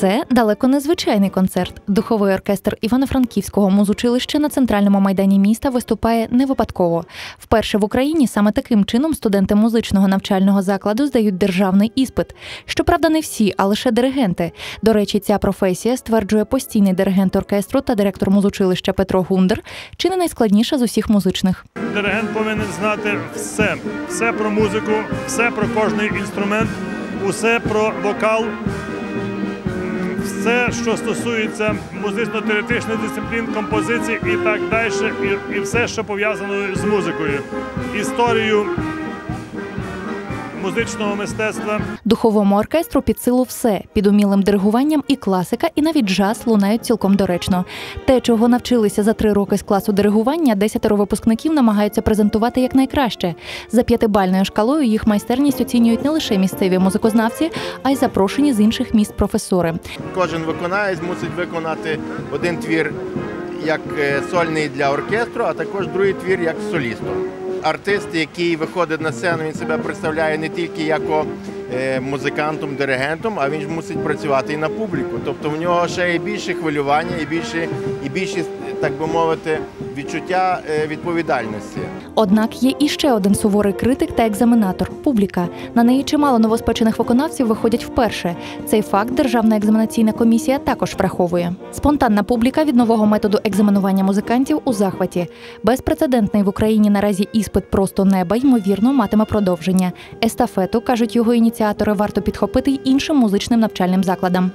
Це далеко незвичайний концерт. Духовий оркестр Івано-Франківського музучилища на центральному майдані міста виступає не випадково. Вперше в Україні саме таким чином студенти музичного навчального закладу здають державний іспит. Щоправда, не всі, а лише диригенти. До речі, ця професія стверджує постійний диригент оркестру та директор музучилища Петро Гундер, чи не найскладніша з усіх музичних. Диригент повинен знати все, все про музику, все про кожний інструмент, усе про вокал, все, що стосується музично-теоретичних дисциплін, композицій і так далі, і, і все, що пов'язано з музикою, історію музичного мистецтва. Духовому оркестру під силу все під умілим диригуванням і класика, і навіть джаз лунають цілком доречно. Те, чого навчилися за три роки з класу диригування, десятеро випускників намагаються презентувати якнайкраще. За п'ятибальною шкалою їх майстерність оцінюють не лише місцеві музикознавці, а й запрошені з інших міст професори. Кожен виконавець мусить виконати один твір як е, сольний для оркестру, а також другий твір як солістом. Артист, який виходить на сцену, він себе представляє не тільки як е, музикантом, диригентом, а він ж мусить працювати і на публіку. Тобто в нього ще є більше хвилювання і більше, і більше, так би мовити, відчуття е, відповідальності. Однак є і ще один суворий критик та екзаменатор публіка. На неї чимало новоспечених виконавців виходять вперше. Цей факт Державна екзаменаційна комісія також враховує. Спонтанна публіка від нового методу екзаменування музикантів у захваті. Безпрецедентний в Україні наразі іспит просто неба ймовірно матиме продовження. Естафету кажуть його ініціатори, варто підхопити й іншим музичним навчальним закладам.